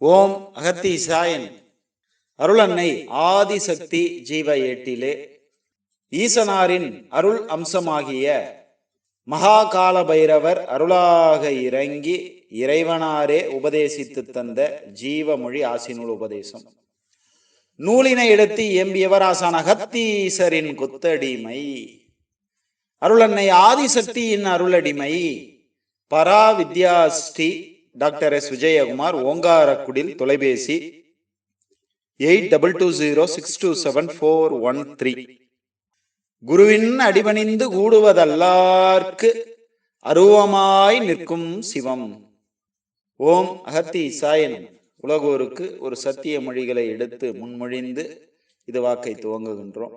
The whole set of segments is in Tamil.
ஓம் அகத்தீசாயன் அருளன்னை ஆதிசக்தி ஜீவ ஏட்டிலே. ஈசனாரின் அருள் அம்சமாகிய மகாகால பைரவர் அருளாக இறங்கி இறைவனாரே உபதேசித்து தந்த ஜீவமொழி ஆசினுள் உபதேசம். நூலினை எடுத்து எம்பியவர் ஆசான் அகத்தீசரின் குத்தடிமை. அருளன்னை ஆதிசக்தியின் அருளடிமை. பரா வித்யா டாக்டர் எஸ். விஜயகுமார் ஓங்காரக்குடில் தொலைபேசி eight double two zero six two seven four one three. குருவின் அடிபணிந்து கூடுவதல்லார்க்கு அருவமாய் நிற்கும் சிவம். ஓம் அகத்தி சாயனம். உலகோருக்கு ஒரு சத்திய மொழிகளை எடுத்து முன்மொழிந்து இது வாக்கை துவங்குகின்றோம்.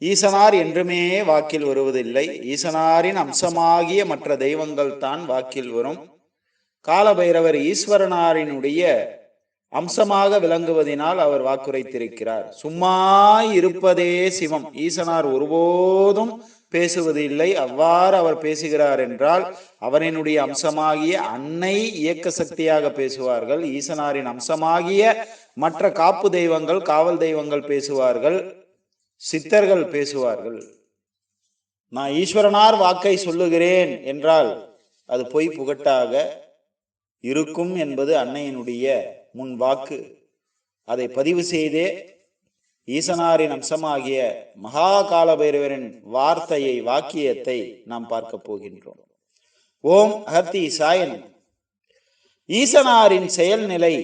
ஈசனார் என்றுமே வாக்கில் வருவதில்லை. ஈசனாரின் அம்சமாகிய மற்ற தெய்வங்கள் தான் வாக்கில் வரும். காலபைரவர் ஈஸ்வரனாரினுடைய அம்சமாக விளங்குவதினால் அவர் வாக்குரைத்திருக்கிறார். சும்மா இருப்பதே சிவம். ஈசனார் ஒருபோதும் பேசுவது இல்லை அவ்வாறு அவர் பேசுகிறார் என்றால் அவரினுடைய அம்சமாகிய அன்னை இயக்க சக்தியாக பேசுவார்கள். ஈசனாரின் அம்சமாகிய மற்ற காப்பு தெய்வங்கள் காவல் தெய்வங்கள் பேசுவார்கள். சித்தர்கள் பேசுவார்கள். நான் ஈஸ்வரனார் வாக்கை சொல்லுகிறேன் என்றால் அது பொய் புகட்டாக இருக்கும் என்பது அன்னையினுடைய முன் வாக்கு. அதை பதிவு செய்தே ஈசனாரின் அம்சமாகிய மகா காலபைரவரின் வார்த்தையை வாக்கியத்தை நாம் பார்க்க போகின்றோம். ஓம் அகத்தி சாயன். ஈசனாரின் செயல்நிலை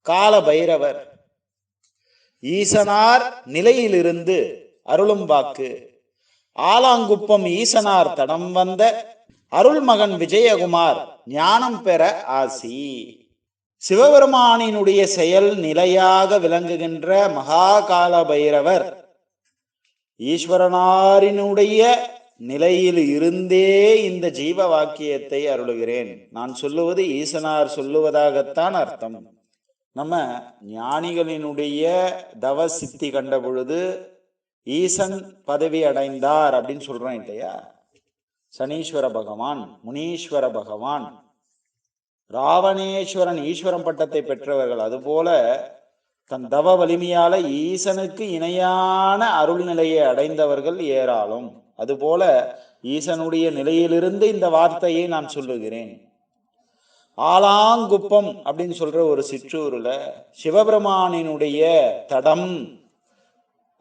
கால பைரவர் ஈசனார் நிலையிலிருந்து அருளும் வாக்கு. ஆலாங்குப்பம் ஈசனார் தடம் வந்த அருள்மகன் விஜயகுமார் ஞானம் பெற ஆசி. சிவபெருமானினுடைய செயல் நிலையாக விளங்குகின்ற மகாகால பைரவர் ஈஸ்வரனாரினுடைய நிலையில் இருந்தே இந்த ஜீவ வாக்கியத்தை அருளுகிறேன். நான் சொல்லுவது ஈசனார் சொல்லுவதாகத்தான் அர்த்தம். நம்ம ஞானிகளினுடைய தவ சித்தி கண்ட பொழுது ஈசன் பதவி அடைந்தார் அப்படின்னு சொல்றோம் இல்லையா? சனீஸ்வர பகவான் முனீஸ்வர பகவான். ராவணேஸ்வரன் ஈஸ்வரன் பட்டத்தை பெற்றவர்கள். அதுபோல தன் தவ வலிமையால ஈசனுக்கு இணையான அருள் நிலையை அடைந்தவர்கள் ஏராளம். அதுபோல ஈசனுடைய நிலையிலிருந்து இந்த வார்த்தையை நான் சொல்லுகிறேன். ஆலாங்குப்பம் அப்படின்னு சொல்ற ஒரு சிற்றூர்ல சிவபெருமானினுடைய தடம்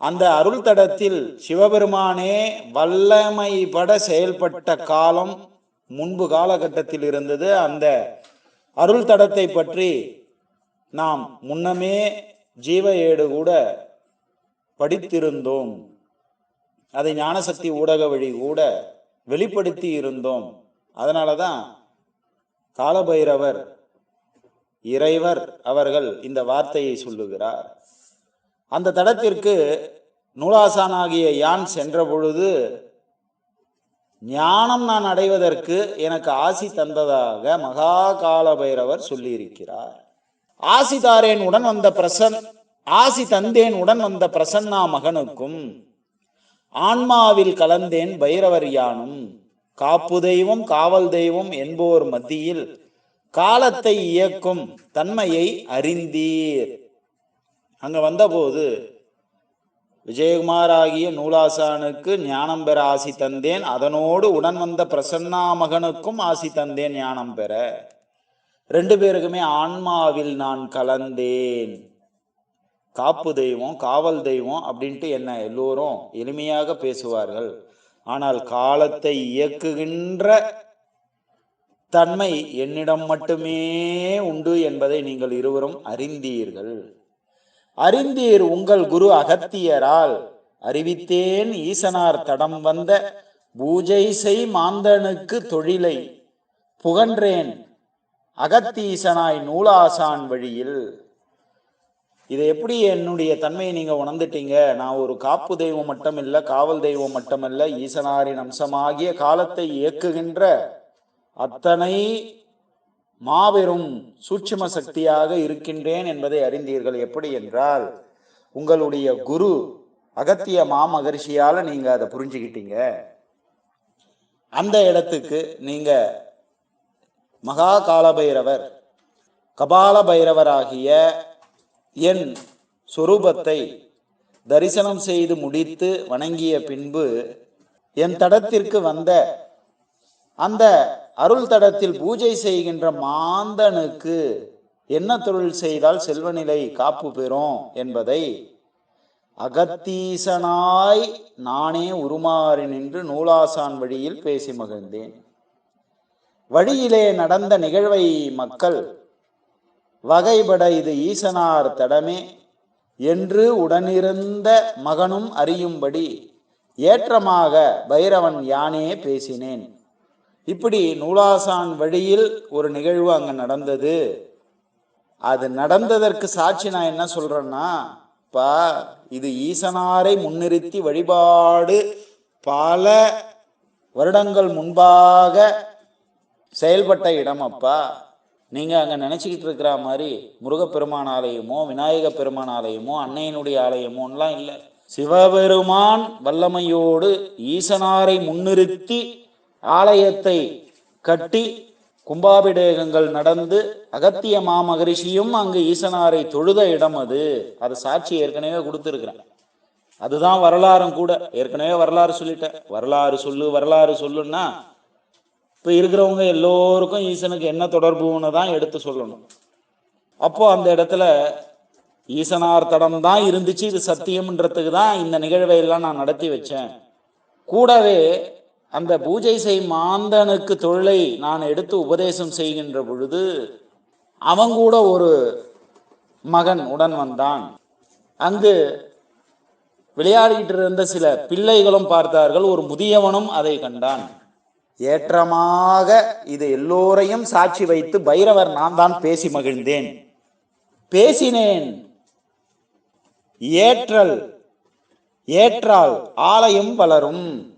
அந்த அருள் தடத்தில் சிவபெருமானே வல்லமைப்பட செயல்பட்ட காலம் முன்பு காலகட்டத்தில் இருந்தது. அந்த அருள் தடத்தை பற்றி நாம் முன்னமே ஜீவ ஏடு கூட படித்திருந்தோம். அதை ஞானசக்தி ஊடக வழி கூட வெளிப்படுத்தி இருந்தோம். அதனாலதான் காலபைரவர் இறைவர் அவர்கள் இந்த வார்த்தையை சொல்லுகிறார். அந்த தடத்திற்கு நூலாசானாகிய யான் சென்ற பொழுது ஞானம் நான் அடைவதற்கு எனக்கு ஆசி தந்ததாக மகா கால பைரவர் சொல்லியிருக்கிறார். ஆசி தாரேன் உடன் வந்த பிரசன் ஆசி தந்தேன் உடன் வந்த பிரசன்னா மகனுக்கும் ஆன்மாவில் கலந்தேன் பைரவர் யானும் காப்பு தெய்வம் காவல் தெய்வம் என்போர் மத்தியில் காலத்தை இயக்கும் தன்மையை அறிந்தீர். அங்கே வந்தபோது விஜயகுமார் ஆகிய நூலாசானுக்கு ஞானம் பெற ஆசி தந்தேன். அதனோடு உடன் வந்த பிரசன்னா மகனுக்கும் ஆசி தந்தேன் ஞானம் பெற. ரெண்டு பேருக்குமே ஆன்மாவில் நான் கலந்தேன். காப்பு தெய்வம் காவல் தெய்வம் அப்படின்ட்டு என்ன எல்லோரும் எளிமையாக பேசுவார்கள். ஆனால் காலத்தை இயக்குகின்ற தன்மை என்னிடம் மட்டுமே உண்டு என்பதை நீங்கள் இருவரும் அறிந்தீர்கள். அறிந்தீர் உங்கள் குரு அகத்தியரால். அறிவித்தேன் ஈசனார் தடம் வந்த பூஜை செய் மாந்தனுக்கு தொழிலை. புகன்றேன் அகத்தீசனாய் நூலாசான் வழியில். இதை எப்படி என்னுடைய தன்மையை நீங்க உணர்ந்துட்டீங்க? நான் ஒரு காப்பு தெய்வம் மட்டும் இல்ல காவல் தெய்வம் மட்டுமல்ல ஈசனாரின் அம்சமாகிய காலத்தை இயக்குகின்ற அத்தனை மாபெரும் சூட்சும சக்தியாக இருக்கின்றேன் என்பதை அறிந்தீர்கள். எப்படி என்றால் உங்களுடைய குரு அகத்திய மாமகர்ஷியால் நீங்க அதை புரிஞ்சுக்கிட்டீங்க. அந்த இடத்துக்கு நீங்க மகா காலபைரவர் கபால பைரவராகிய என் சொரூபத்தை தரிசனம் செய்து முடித்து வணங்கிய பின்பு என் தடத்திற்கு வந்த அந்த அருள் தடத்தில் பூஜை செய்கின்ற மாந்தனுக்கு என்ன தொழில் செய்தால் செல்வநிலை காப்பு பெறும் என்பதை அகத்தீசனாய் நானே உருமாறி நின்று நூலாசான் வழியில் பேசி மகிழ்ந்தேன். வழியிலே நடந்த நிகழ்வை மக்கள் வகைபட இது ஈசனார் தடமே என்று உடனிருந்த மகனும் அறியும்படி ஏற்றமாக பைரவன் யானே பேசினேன். இப்படி நூலாசான் வழியில் ஒரு நிகழ்வு அங்கே நடந்தது. அது நடந்ததற்கு சாட்சி நான் என்ன சொல்றேன்னா பா இது ஈசனாரை முன்னிறுத்தி வழிபாடு பல வருடங்கள் முன்பாக செயல்பட்ட இடம் அப்பா. நீங்க அங்க நினைச்சுக்கிட்டு இருக்கிற மாதிரி முருகப்பெருமான் ஆலயமோ விநாயக பெருமான் ஆலயமோ அன்னையினுடைய ஆலயமோலாம் இல்லை. சிவபெருமான் வல்லமையோடு ஈசனாரை முன்னிறுத்தி ஆலயத்தை கட்டி கும்பாபிடேகங்கள் நடந்து அகத்திய மாமகரிஷியும் அங்கு ஈசனாரை தொழுத இடம் அது. அது சாட்சி ஏற்கனவே கொடுத்துருக்குறேன். அதுதான் வரலாறும் கூட. ஏற்கனவே வரலாறு சொல்லிட்டேன் வரலாறு சொல்லு வரலாறு சொல்லுன்னா இப்போ இருக்கிறவங்க எல்லோருக்கும் ஈசனுக்கு என்ன தொடர்புன்னு தான் எடுத்து சொல்லணும். அப்போ அந்த இடத்துல ஈசனார் தடம் தான் இருந்துச்சு. இது சத்தியம்ன்றதுக்கு தான் இந்த நிகழ்வை எல்லாம் நான் நடத்தி வச்சேன். கூடவே அந்த பூஜை செய் மாந்தனுக்கு தொழிலை நான் எடுத்து உபதேசம் செய்கின்ற பொழுது அவன் கூட ஒரு மகன் உடன் வந்தான். அங்கு விளையாடிட்டு இருந்த சில பிள்ளைகளும் பார்த்தார்கள் ஒரு முதியவனும் அதை கண்டான். ஏற்றமாக இது எல்லோரையும் சாட்சி வைத்து பைரவர் நான் தான் பேசி மகிழ்ந்தேன். பேசினேன். ஏற்றல் ஏற்றால் ஆலயம் வளரும்.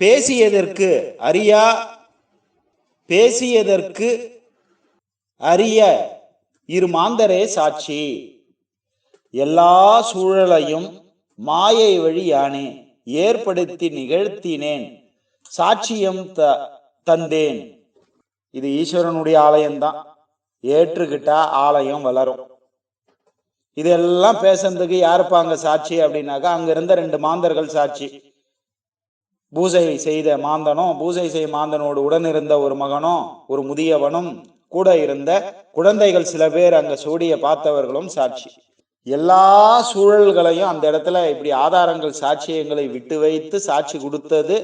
பேசியதற்கு அறியா பேசியதற்கு அறிய இரு மாந்தரே சாட்சி. எல்லா சூழலையும் மாயை வழியானே ஏற்படுத்தி நிகழ்த்தினேன் சாட்சியம் த தந்தேன். இது ஈஸ்வரனுடைய ஆலயம்தான். ஏற்றுக்கிட்டா ஆலயம் வளரும். இதெல்லாம் பேசுறதுக்கு யாருப்பாங்க சாட்சி அப்படின்னாக்கா அங்க இருந்த ரெண்டு மாந்தர்கள் சாட்சி. பூஜை செய்த மாந்தனும் பூஜை செய் மாந்தனோடு உடனிருந்த ஒரு மகனும் ஒரு முதியவனும் கூட இருந்த குழந்தைகள் சில பேர் அங்க சூடிய பார்த்தவர்களும் சாட்சி. எல்லா சூழல்களையும் அந்த இடத்துல இப்படி ஆதாரங்கள் சாட்சியங்களை விட்டு வைத்து சாட்சி கொடுத்தது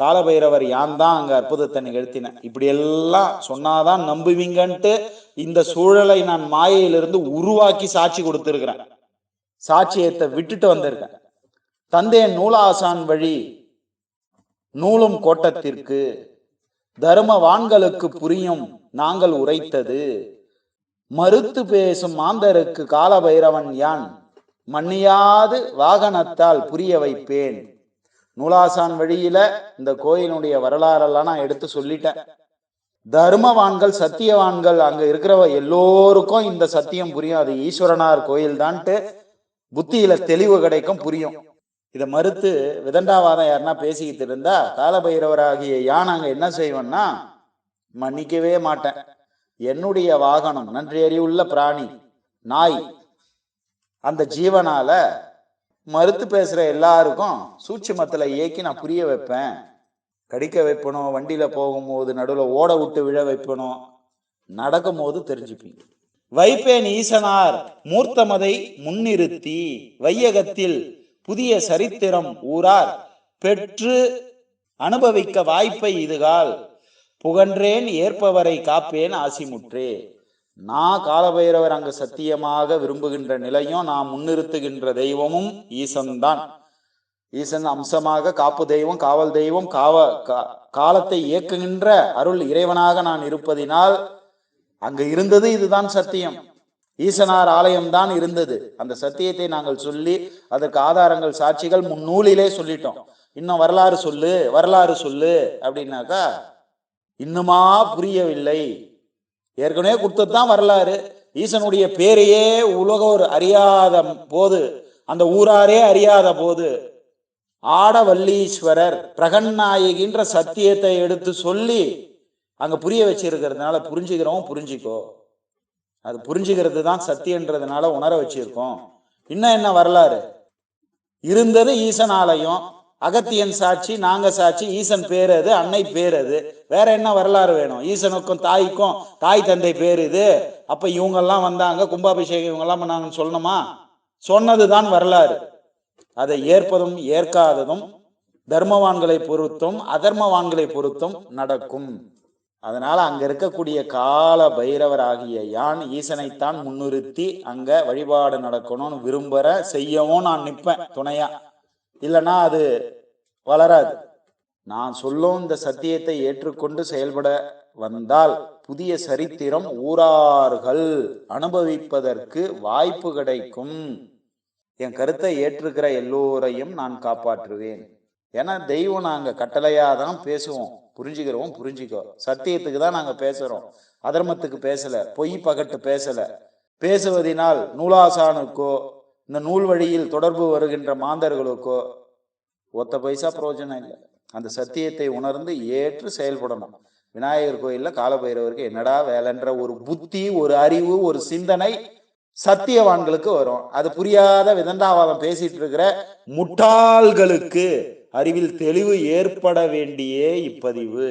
காலபைரவர் யான் தான் அங்க அற்புதத்தை நிகழ்த்தினேன் இப்படி எல்லாம் சொன்னாதான் நம்புவீங்கன்ட்டு இந்த சூழலை நான் மாயையிலிருந்து உருவாக்கி சாட்சி கொடுத்திருக்கிறேன். சாட்சியத்தை விட்டுட்டு வந்திருக்கேன். தந்தையன் நூலாசான் வழி நூலும் கோட்டத்திற்கு தர்மவான்களுக்கு புரியும் நாங்கள் உரைத்தது. மறுத்து பேசும் மாந்தருக்கு காலபைரவன் யான் மன்னியாது வாகனத்தால் புரிய வைப்பேன். நூலாசான் வழியில இந்த கோயிலுடைய வரலாறெல்லாம் நான் எடுத்து சொல்லிட்டேன். தர்மவான்கள் சத்தியவான்கள் அங்க இருக்கிறவ எல்லோருக்கும் இந்த சத்தியம் புரியும். அது ஈஸ்வரனார் கோயில் தான்ட்டு புத்தியில தெளிவு கிடைக்கும் புரியும். இதை மறுத்து விதண்டாவாதம் யாருன்னா பேசிக்கிட்டு இருந்தா காலபைரவராகிய யான் அங்க என்ன செய்வேன்னா மன்னிக்கவே மாட்டேன். என்னுடைய வாகனம் நன்றி அறிவுள்ள பிராணி நாய் அந்த ஜீவனால மறுத்து பேசுற எல்லாருக்கும் சூட்சுமத்துல இயக்கி நான் புரிய வைப்பேன். கடிக்க வைப்பணும் வண்டியில போகும்போது நடுவில் ஓட விட்டு விழ வைப்பணும். நடக்கும் போது தெரிஞ்சுப்பீங்க. வைப்பேன் ஈசனார் மூர்த்தமதை முன்னிறுத்தி வையகத்தில் புதிய சரித்திரம் ஊரார். பெற்று அனுபவிக்க வாய்ப்பை இதுகால் புகன்றேன் ஏற்பவரை காப்பேன் ஆசிமுற்றே. நான் காலபைரவர் அங்கு சத்தியமாக விரும்புகின்ற நிலையும் நான் முன்னிறுத்துகின்ற தெய்வமும் ஈசன்தான். ஈசன் அம்சமாக காப்பு தெய்வம் காவல் தெய்வம் காவ கா- காலத்தை இயக்குகின்ற அருள் இறைவனாக நான் இருப்பதினால் அங்கு இருந்தது இதுதான் சத்தியம். ஈசனார் ஆலயம்தான் இருந்தது. அந்த சத்தியத்தை நாங்கள் சொல்லி அதற்கு ஆதாரங்கள் சாட்சிகள் முன்னூலிலே சொல்லிட்டோம். இன்னும் வரலாறு சொல்லு வரலாறு சொல்லு அப்படின்னாக்கா இன்னுமா புரியவில்லை. ஏற்கனவே கொடுத்ததுதான் வரலாறு. ஈசனுடைய பேரையே உலகோர் அறியாத போது அந்த ஊராரே அறியாத போது ஆடவல்லீஸ்வரர் பிரகன்னாயகின்ற சத்தியத்தை எடுத்து சொல்லி அங்க புரிய வச்சிருக்கிறதுனால புரிஞ்சுக்கிறோம் புரிஞ்சுக்கோ. அது புரிஞ்சுக்கிறது தான் சத்தியன்றதுனால உணர வச்சிருக்கோம். இன்னும் என்ன வரலாறு? இருந்தது ஈசன் ஆலயம் அகத்தியன் சாட்சி நாங்க சாட்சி ஈசன் பேர் அது அன்னை பேர் அது. வேற என்ன வரலாறு வேணும்? ஈசனுக்கும் தாய்க்கும் தாய் தந்தை பேர் இது. அப்ப இவங்கெல்லாம் வந்தாங்க கும்பாபிஷேகம் இவங்கெல்லாம் பண்ணாங்கன்னு சொல்லணுமா? சொன்னதுதான் வரலாறு. அதை ஏற்பதும் ஏற்காததும் தர்மவான்களை பொறுத்தும் அதர்மவான்களை பொறுத்தும் நடக்கும். அதனால் அங்கே இருக்கக்கூடிய கால பைரவர் ஆகிய யான் ஈசனைத்தான் முன்னிறுத்தி அங்கே வழிபாடு நடக்கணும்னு விரும்புற செய்யவும் நான் நிற்பேன் துணையா. இல்லைன்னா அது வளராது. நான் சொல்லும் இந்த சத்தியத்தை ஏற்றுக்கொண்டு செயல்பட வந்தால் புதிய சரித்திரம் ஊரார்கள் அனுபவிப்பதற்கு வாய்ப்பு கிடைக்கும். என் கருத்தை ஏற்றுக்கிற எல்லோரையும் நான் காப்பாற்றுவேன். ஏன்னா தெய்வம் நாங்கள் கட்டளையாக தான் பேசுவோம். புரிஞ்சுக்கிறோம் புரிஞ்சுக்கோ. சத்தியத்துக்கு தான் நாங்கள் பேசுகிறோம் அதர்மத்துக்கு பேசலை பொய் பகட்டு பேசலை. பேசுவதினால் நூலாசானுக்கோ இந்த நூல் வழியில் தொடர்பு வருகின்ற மாந்தர்களுக்கோ ஒத்த பைசா பிரயோஜனம் இல்லை. அந்த சத்தியத்தை உணர்ந்து ஏற்று செயல்படணும். விநாயகர் கோயிலில் காலபைரவருக்கு என்னடா வேலைன்ற ஒரு புத்தி ஒரு அறிவு ஒரு சிந்தனை சத்தியவான்களுக்கு வரும். அது புரியாத விதண்டாவாதம் பேசிட்டு இருக்கிற முட்டாள்களுக்கு அறிவில் தெளிவு ஏற்பட வேண்டிய இப்பதிவு.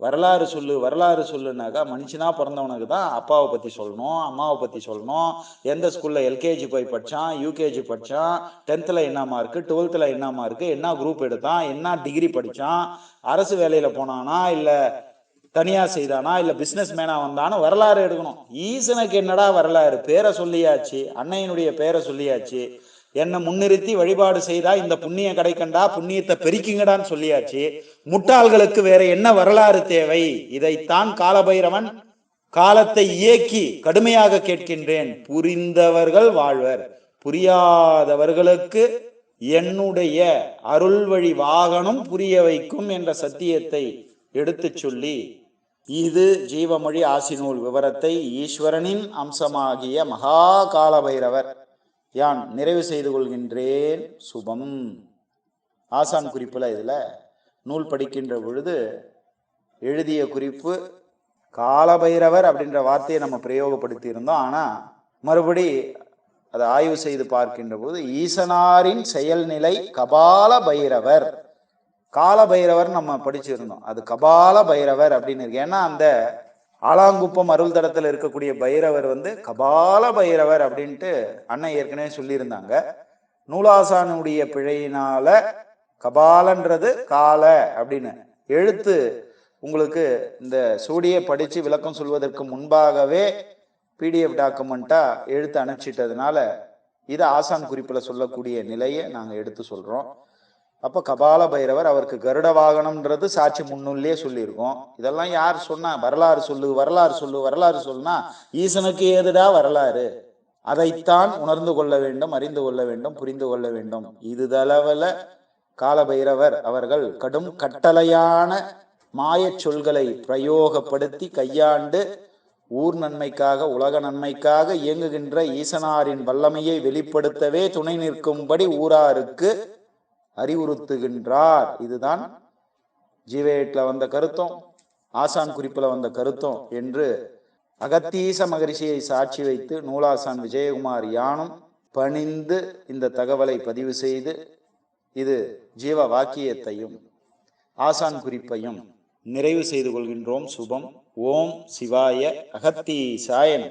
வரலாறு சொல்லு வரலாறு சொல்லுனாக்கா மனுஷனா பிறந்தவனுக்கு தான் அப்பாவை பத்தி சொல்லணும் அம்மாவை பத்தி சொல்லணும். எந்த ஸ்கூல்ல எல்கேஜி போய் படிச்சான் யூகேஜி படிச்சான் டென்த்ல என்ன மார்க்கு டுவெல்த்ல என்ன மார்க்கு என்ன குரூப் எடுத்தான் என்ன டிகிரி படிச்சான் அரசு வேலையில போனானா இல்ல தனியா செய்தானா இல்ல பிசினஸ் மேனா வந்தானு வரலாறு எடுக்கணும். ஈசனுக்கு என்னடா வரலாறு? பேரை சொல்லியாச்சு அன்னையினுடைய பேரை சொல்லியாச்சு. என்னை முன்னிறுத்தி வழிபாடு செய்தா இந்த புண்ணியம் கிடைக்கண்டா புண்ணியத்தை பெருக்கிங்கடான்னு சொல்லியாச்சு. முட்டாள்களுக்கு வேற என்ன வரலாறு தேவை? இதைத்தான் காலபைரவன் காலத்தை இயக்கி கடுமையாக கேட்கின்றேன். புரிந்தவர்கள் வாழ்வர். புரியாதவர்களுக்கு என்னுடைய அருள் வழி வாகனம் புரிய வைக்கும் என்ற சத்தியத்தை எடுத்துச் சொல்லி இது ஜீவமொழி ஆசினூல் விவரத்தை ஈஸ்வரனின் அம்சமாகிய மகா காலபைரவர் யான் நிறைவு செய்து கொள்கின்றேன்? சுபம். ஆசான் குறிப்பில் இதில் நூல் படிக்கின்ற பொழுது எழுதிய குறிப்பு காலபைரவர் அப்படின்ற வார்த்தையை நம்ம பிரயோகப்படுத்தி இருந்தோம் மறுபடி அதை ஆய்வு செய்து பார்க்கின்ற போது ஈசனாரின் செயல்நிலை கபால பைரவர் கால பைரவர் நம்ம படிச்சிருந்தோம். அது கபால பைரவர் அப்படின்னு இருக்கு. ஏன்னா அந்த ஆலாங்குப்பம் அருள் தடத்தில் இருக்கக்கூடிய பைரவர் வந்து கபால பைரவர் அப்படின்ட்டு அண்ணன் ஏற்கனவே சொல்லியிருந்தாங்க. நூலாசானுடைய பிழையினால கபாலன்றது கால அப்படின்னு. எழுத்து உங்களுக்கு இந்த சூடியை படித்து விளக்கம் சொல்வதற்கு முன்பாகவே பிடிஎஃப் டாக்குமெண்ட்டாக எழுத்து அனுப்பிச்சிட்டதுனால இதை ஆசான் குறிப்பில் சொல்லக்கூடிய நிலையை நாங்கள் எடுத்து சொல்கிறோம் அப்ப கபால பைரவர் அவருக்கு கருட வாகனம்ன்றது சாட்சி முன்னுள்ளே சொல்லியிருக்கோம். இதெல்லாம் யார் சொன்னா வரலாறு சொல்லு வரலாறு சொல்லு வரலாறு சொல்லுனா ஈசனுக்கு ஏதுடா வரலாறு? அதைத்தான் உணர்ந்து கொள்ள வேண்டும் அறிந்து கொள்ள வேண்டும் புரிந்து கொள்ள வேண்டும். இது இதுதளவுல காலபைரவர் அவர்கள் கடும் கட்டளையான மாயச் சொல்களை பிரயோகப்படுத்தி கையாண்டு ஊர் நன்மைக்காக உலக நன்மைக்காக இயங்குகின்ற ஈசனாரின் வல்லமையை வெளிப்படுத்தவே துணை நிற்கும்படி ஊராருக்கு அறிவுறுத்துகின்றார். இதுதான் ஜீவேட்ல வந்த கருத்தும் ஆசான் குறிப்பில் வந்த கருத்தும் என்று அகத்தீச மகரிஷியை சாட்சி வைத்து நூலாசான் விஜயகுமார் யானும் பணிந்து இந்த தகவலை பதிவு செய்து இது ஜீவ வாக்கியத்தையும் ஆசான் குறிப்பையும் நிறைவு செய்து கொள்கின்றோம். சுபம். ஓம் சிவாய அகத்தீசாயன்